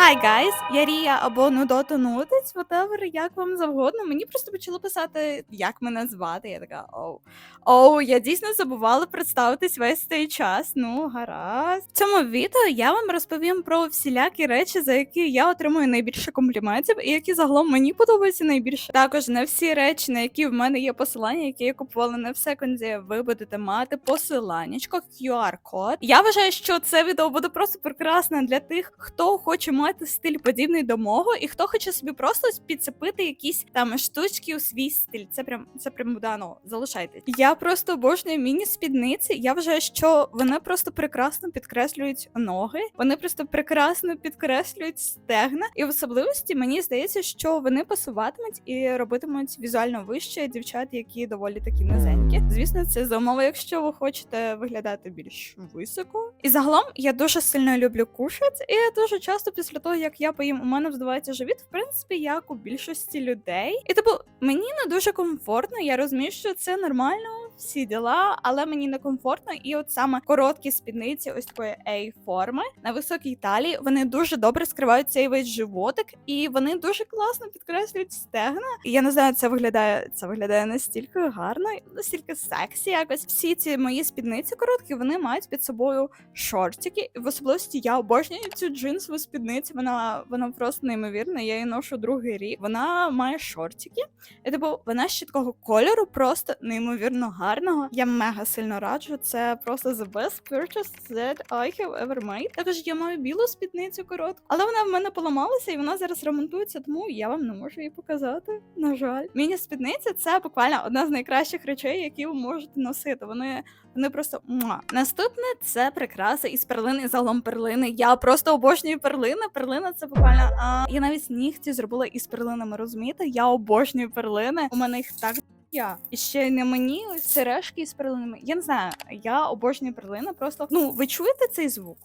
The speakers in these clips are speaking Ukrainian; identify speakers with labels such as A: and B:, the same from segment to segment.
A: Hi guys, я Рія або Нудото Нудець, whatever, як вам завгодно. Мені просто почали писати, як мене звати. Я така оу. Оу, я дійсно забувала представитись весь цей час. Ну, гаразд. В цьому відео я вам розповім про всілякі речі, за які я отримую найбільше компліментів, і які загалом мені подобаються найбільше. Також на всі речі, на які в мене є посилання, які я купувала на секунді, ви будете мати посиланнячко, QR-код. Я вважаю, що це відео буде просто прекрасне для тих, хто хоче мати стиль подібний до мого, і хто хоче собі просто підцепити якісь там штучки у свій стиль. Це прям це прям дано. Залишайтесь. Я просто обожнюю міні-спідниці. Я вважаю, що вони просто прекрасно підкреслюють ноги. Вони просто прекрасно підкреслюють стегна. І в особливості мені здається, що вони пасуватимуть і робитимуть візуально вище дівчат, які доволі такі низенькі. Звісно, це за умови, якщо ви хочете виглядати більш високо. І загалом я дуже сильно люблю кушати, і дуже часто після того, як я поїм, у мене вздувається живіт, в принципі, як у більшості людей. І типу, мені не дуже комфортно. Я розумію, що це нормально, всі діла, але мені не комфортно. І от саме короткі спідниці, ось такої A форми на високій талії, вони дуже добре скривають цей весь животик, і вони дуже класно підкреслюють стегна. Я не знаю, це виглядає це виглядає настільки гарно, настільки сексі. Якось всі ці мої спідниці короткі, вони мають під собою шортики. В особливості я обожнюю цю джинсову спідницю. Вона вона просто неймовірна. Я її ношу другий рік. Вона має шортики. І типу, вона ще такого кольору, просто неймовірно гарного. Я мега сильно раджу. Це просто the best purchase that I have ever made. Також я маю білу спідницю коротку, але вона в мене поламалася і вона зараз ремонтується, тому я вам не можу її показати. На жаль, міні-спідниця це буквально одна з найкращих речей, які ви можете носити. Вони вони просто муа. наступне це прикраси із перлини і загалом перлини. Я просто обожнюю перлини. Перлина це буквально. А я навіть нігті зробила із перлинами. Розумієте? Я обожнюю перлини. У мене їх так. Я і ще не мені сережки з перлинами. Я не знаю, я обожнюю перлини. Просто ну ви чуєте цей звук?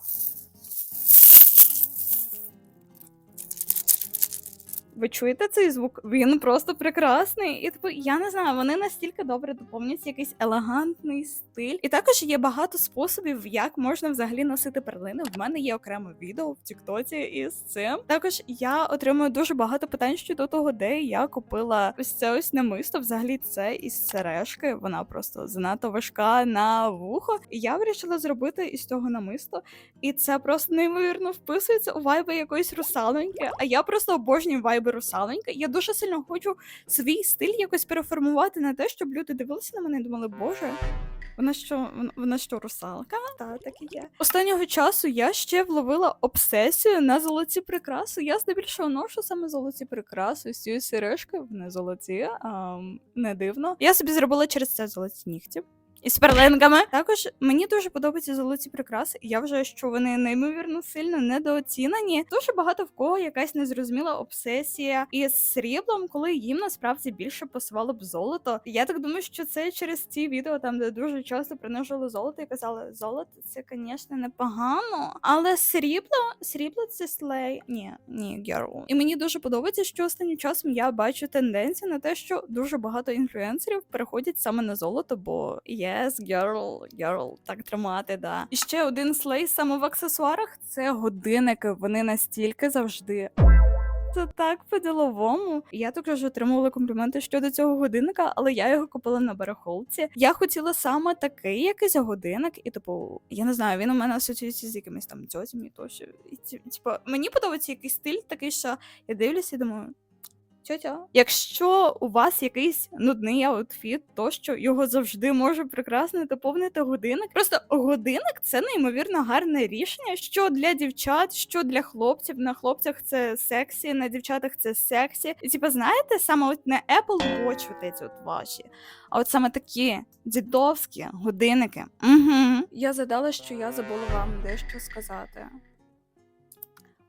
A: Ви чуєте цей звук? Він просто прекрасний. І типу, я не знаю, вони настільки добре доповнюють якийсь елегантний стиль. І також є багато способів, як можна взагалі носити перлини. В мене є окреме відео в Тіктоці із цим. Також я отримую дуже багато питань щодо того, де я купила ось це ось намисто. Взагалі, це із сережки. Вона просто занадто важка на вухо. І я вирішила зробити із цього намисто. І це просто неймовірно вписується у вайби якоїсь русалоньки. А я просто обожнюю вайби русалоньки. Я дуже сильно хочу свій стиль якось переформувати на те, щоб люди дивилися на мене і думали, боже. Вона що, вона, вона що, русалка? Так, так і є. Останнього часу я ще вловила обсесію на золоті прикраси. Я здебільшого ношу саме золоті прикраси з цією сережкою. Вони золоті, а, не дивно. Я собі зробила через це золоті нігті. Із перлинками. Також мені дуже подобаються золоті прикраси, я вважаю, що вони неймовірно сильно недооцінені. Дуже багато в кого якась незрозуміла обсесія із сріблом, коли їм насправді більше пасувало б золото. Я так думаю, що це через ті відео, там де дуже часто приносили золото і казали, золото це, звісно, непогано, але срібло, срібло це слей. Ні, ні, герл. І мені дуже подобається, що останнім часом я бачу тенденцію на те, що дуже багато інфлюенсерів переходять саме на золото, бо є. Yes, girl, girl, так тримати, да. І ще один слей саме в аксесуарах це годинники. Вони настільки завжди. Це так по-діловому. Я також отримувала компліменти щодо цього годинника, але я його купила на барахолці. Я хотіла саме такий якийсь годинник, і типу, я не знаю, він у мене асоціюється з якимись там тьотями, тощо. І типу, мені подобається якийсь стиль такий, що я дивлюся і думаю. Тьотя. Якщо у вас якийсь нудний аутфіт, то що його завжди може прекрасно доповнити годинник. Просто годинник це неймовірно гарне рішення, що для дівчат, що для хлопців. На хлопцях це сексі, на дівчатах це сексі. І типу, знаєте, саме от не Apple Watch, от ці от ваші, а от саме такі дідовські годинники. Угу. Я задала, що я забула вам дещо сказати.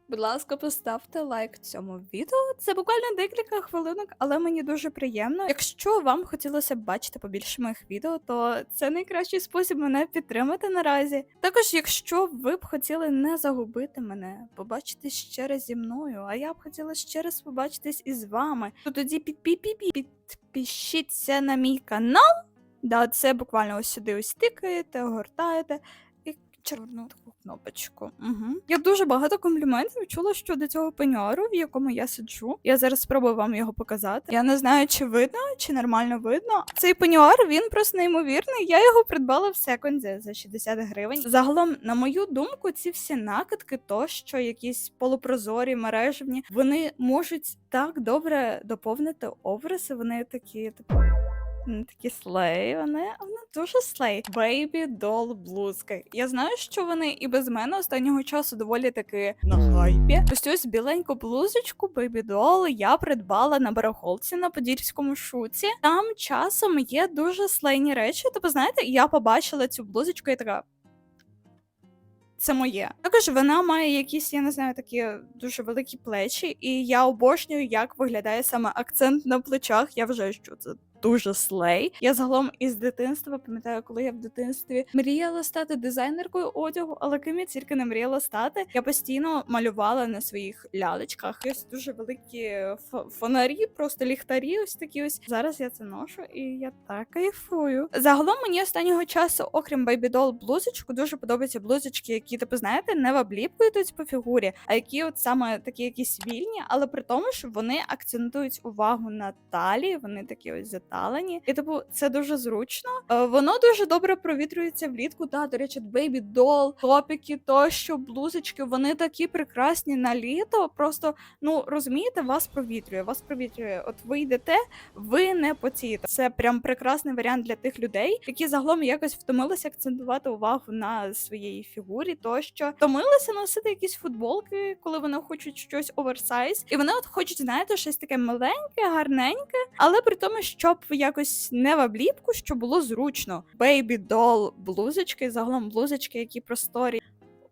A: Будь ласка, поставте лайк цьому відео. Це буквально декілька хвилинок, але мені дуже приємно. Якщо вам хотілося б бачити побільше моїх відео, то це найкращий спосіб мене підтримати наразі. Також, якщо ви б хотіли не загубити мене, побачитись ще раз зі мною, а я б хотіла ще раз побачитись із вами, то тоді підпишіться на мій канал. Да, це буквально ось сюди ось тикаєте, огортаєте червону таку кнопочку. Угу. Я дуже багато компліментів чула щодо цього пеньору, в якому я сиджу. Я зараз спробую вам його показати. Я не знаю, чи видно, чи нормально видно. Цей пеньор він просто неймовірний. Я його придбала в секонді за 60 гривень. Загалом, на мою думку, ці всі накидки, тощо якісь полупрозорі, мережевні, вони можуть так добре доповнити образи. Вони такі, типу. Вони такі слей, вони, вони дуже слей. Baby doll блузки. Я знаю, що вони і без мене останнього часу доволі таки на хайпі. Ось ось біленьку блузочку Baby doll я придбала на барахолці на подільському шуці. Там часом є дуже слейні речі. Тобто, знаєте, я побачила цю блузочку і така. Це моє. Також вона має якісь, я не знаю, такі дуже великі плечі, і я обожнюю, як виглядає саме акцент на плечах. Я вважаю, що це дуже слей. Я загалом із дитинства пам'ятаю, коли я в дитинстві мріяла стати дизайнеркою одягу, але ким я тільки не мріяла стати. Я постійно малювала на своїх лялечках. Ось дуже великі ф- фонарі, просто ліхтарі. Ось такі ось. Зараз я це ношу, і я так кайфую. Загалом мені останнього часу, окрім бейбідол блузочку, дуже подобаються блузочки, які типу, знаєте, не в обліпку йдуть по фігурі, а які от саме такі якісь вільні, але при тому, що вони акцентують увагу на талії, вони такі ось заталені. І типу, це дуже зручно. Е, Воно дуже добре провітрюється влітку. Та, до речі, бейбі дол, топіки, тощо, блузочки, вони такі прекрасні на літо. Просто ну розумієте, вас провітрює, вас провітрює. От ви йдете, ви не потієте. Це прям прекрасний варіант для тих людей, які загалом якось втомилися акцентувати увагу на своїй фігурі, тощо втомилися носити якісь футболки, коли вони хочуть щось оверсайз, і вони от хочуть, знаєте, щось таке маленьке, гарненьке, але при тому, щоб якось не в обліпку, що було зручно. Бейбі дол блузочки, загалом блузочки, які просторі.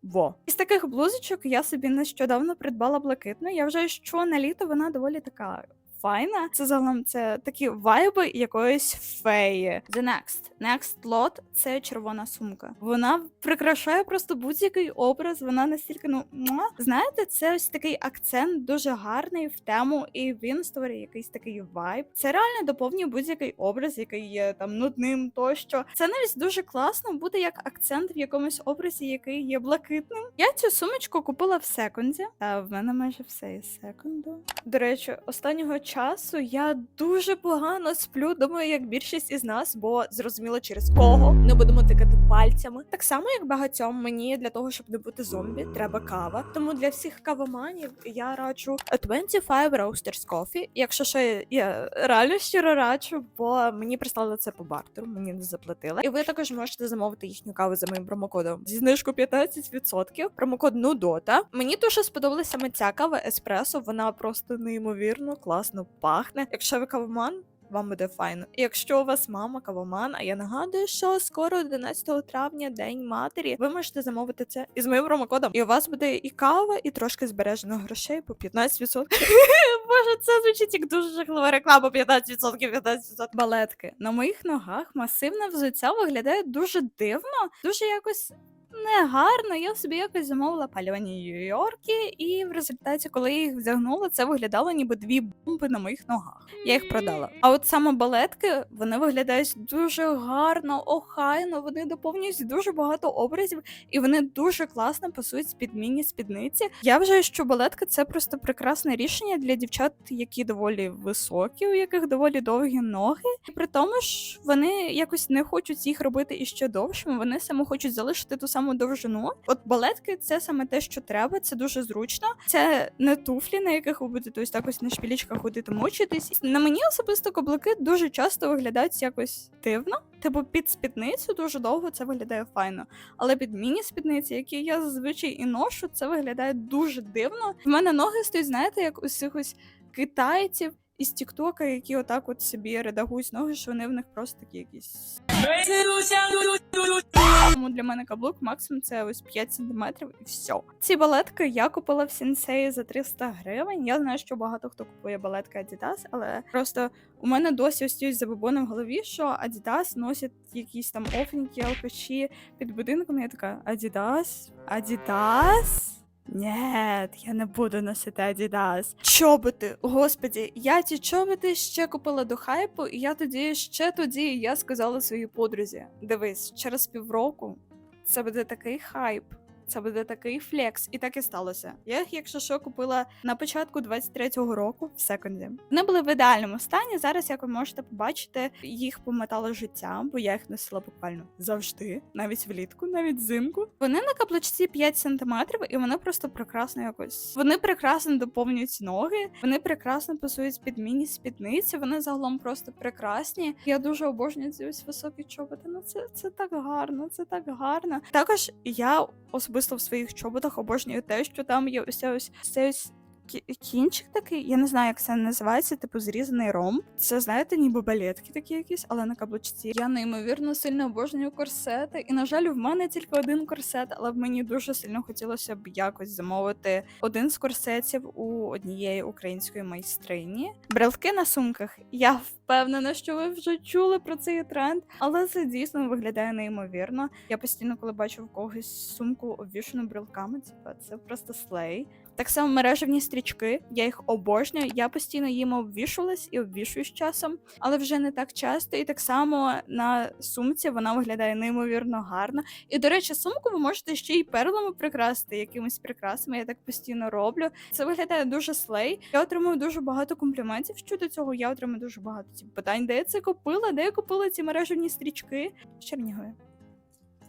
A: Во. Із таких блузочок я собі нещодавно придбала блакитну. Я вважаю, що на літо вона доволі така. Файна, це загалом це такі вайби якоїсь феї. The next. Next lot — це червона сумка. Вона прикрашає просто будь-який образ. Вона настільки ну муа. знаєте, це ось такий акцент дуже гарний в тему, і він створює якийсь такий вайб. Це реально доповнює будь-який образ, який є там нудним тощо. Це навіть дуже класно буде як акцент в якомусь образі, який є блакитним. Я цю сумочку купила в секунді. Та в мене майже все є секунду. До речі, останнього часу я дуже погано сплю. Думаю, як більшість із нас, бо зрозуміло через кого. Не будемо тикати пальцями. Так само, як багатьом мені для того, щоб не бути зомбі, треба кава. Тому для всіх кавоманів я раджу 25 Roasters Coffee. Якщо що, я- реально щиро раджу, бо мені прислали це по бартеру, мені не заплатили. І ви також можете замовити їхню каву за моїм промокодом зі знижкою 15%. Промокод Нудота. Мені дуже сподобалася саме ця кава еспресо. Вона просто неймовірно класно пахне. Якщо ви кавоман. Вам буде файно. І якщо у вас мама кавоман, а я нагадую, що скоро 11 травня, день матері, ви можете замовити це із моїм промокодом. І у вас буде і кава, і трошки збережено грошей по 15%. Боже, це звучить як дуже жахлива реклама. 15%, 15%. Балетки. На моїх ногах масивне взуття виглядає дуже дивно, дуже якось. Негарно, я собі якось замовила пальоні Нью-Йорки, і в результаті, коли я їх вдягнула, це виглядало ніби дві бомби на моїх ногах. Я їх продала. А от саме балетки вони виглядають дуже гарно, охайно. Вони доповнюють дуже багато образів, і вони дуже класно пасують під міні-спідниці. Я вважаю, що балетки це просто прекрасне рішення для дівчат, які доволі високі, у яких доволі довгі ноги. І при тому ж вони якось не хочуть їх робити іще довшими. Вони саме хочуть залишити ту саму довжину. От балетки це саме те, що треба. Це дуже зручно. Це не туфлі, на яких ви будете ось так ось на шпілічках ходити мучитись. На мені особисто каблуки дуже часто виглядають якось дивно. Типу під спідницю дуже довго це виглядає файно. Але під міні-спідниці, які я зазвичай і ношу, це виглядає дуже дивно. В мене ноги стоять, знаєте, як усіх ось китайців із Тіктока, які отак от собі редагують ноги, що вони в них просто такі якісь. Тому для мене каблук максимум це ось 5 см і все. Ці балетки я купила в сенсеї за 300 гривень. Я знаю, що багато хто купує балетки Adidas, але просто у мене досі ось ці забобони в голові, що Adidas носять якісь там офніки, алкаші під будинком. Я така Adidas? Adidas? Ні, я не буду носити Adidas. Чоботи, господі, я ці чоботи ще купила до хайпу, і я тоді ще тоді я сказала своїй подрузі: дивись, через півроку Це буде такий хайп. Це буде такий флекс, і так і сталося. Я їх, якщо що, купила на початку 23-го року в секонді. Вони були в ідеальному стані. Зараз, як ви можете побачити, їх пометало життя, бо я їх носила буквально завжди, навіть влітку, навіть взимку. Вони на каблучці 5 сантиметрів, і вони просто прекрасно якось. Вони прекрасно доповнюють ноги, вони прекрасно пасують під міні-спідниці. Вони загалом просто прекрасні. Я дуже обожнюю ці ось високі чоботи. Ну це, це так гарно, це так гарно. Також я особисто в своїх чоботах обожнюю те, що там є ось ось ось. Кі- Кінчик такий, я не знаю, як це називається, типу зрізаний ромб. Це знаєте, ніби балетки такі якісь, але на каблучці. Я неймовірно сильно обожнюю корсети. І на жаль, в мене тільки один корсет, але мені дуже сильно хотілося б якось замовити один з корсетів у однієї української майстрині. Брелки на сумках. Я впевнена, що ви вже чули про цей тренд, але це дійсно виглядає неймовірно. Я постійно, коли бачу в когось сумку обвішану брелками, це просто слей. Так само мережевні стрічки, я їх обожнюю. Я постійно їм обвішувалась і обвішую з часом, але вже не так часто. І так само на сумці вона виглядає неймовірно гарно. І до речі, сумку ви можете ще й перлами прикрасити якимись прикрасами. Я так постійно роблю. Це виглядає дуже слей. Я отримую дуже багато компліментів щодо цього. Я отримую дуже багато питань, де я це купила, де я купила ці мережевні стрічки. Чернігові.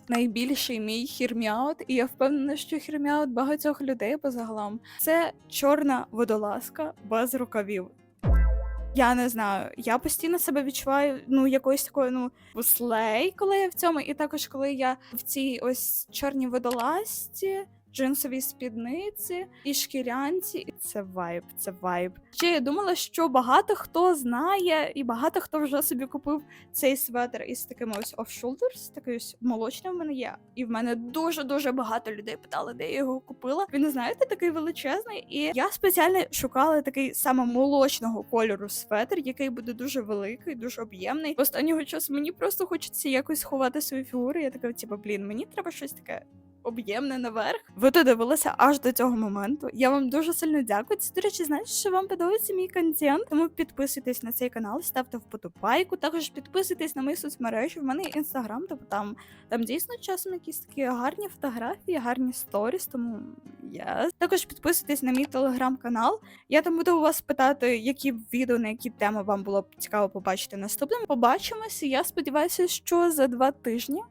A: Найбільший мій хірміаут, і я впевнена, що хірміаут багатьох людей позагалом це чорна водолазка без рукавів. Я не знаю, я постійно себе відчуваю ну якоюсь такою ну буслей, коли я в цьому, і також коли я в цій ось чорній водолазці, джинсовій спідниці і шкірянці. І це вайб, це вайб. Ще я думала, що багато хто знає, і багато хто вже собі купив цей светр із такими ось off-shoulders, такий ось молочний в мене є. І в мене дуже дуже багато людей питали, де я його купила. Він знаєте, такий величезний. І я спеціально шукала такий саме молочного кольору светр, який буде дуже великий, дуже об'ємний. Останнього часу мені просто хочеться якось сховати свою фігуру. Я така, типу, блін, мені треба щось таке. Об'ємне наверх. Ви додивилися аж до цього моменту. Я вам дуже сильно дякую. Це, до речі, знаєте, що вам подобається мій контент. Тому підписуйтесь на цей канал, ставте вподобайку. Також підписуйтесь на мої соцмережі. В мене інстаграм, тобто там, там дійсно часом якісь такі гарні фотографії, гарні сторіс. Тому я також підписуйтесь на мій телеграм-канал. Я там буду у вас питати, які відео на які теми вам було б цікаво побачити наступним. Побачимося. Я сподіваюся, що за два тижні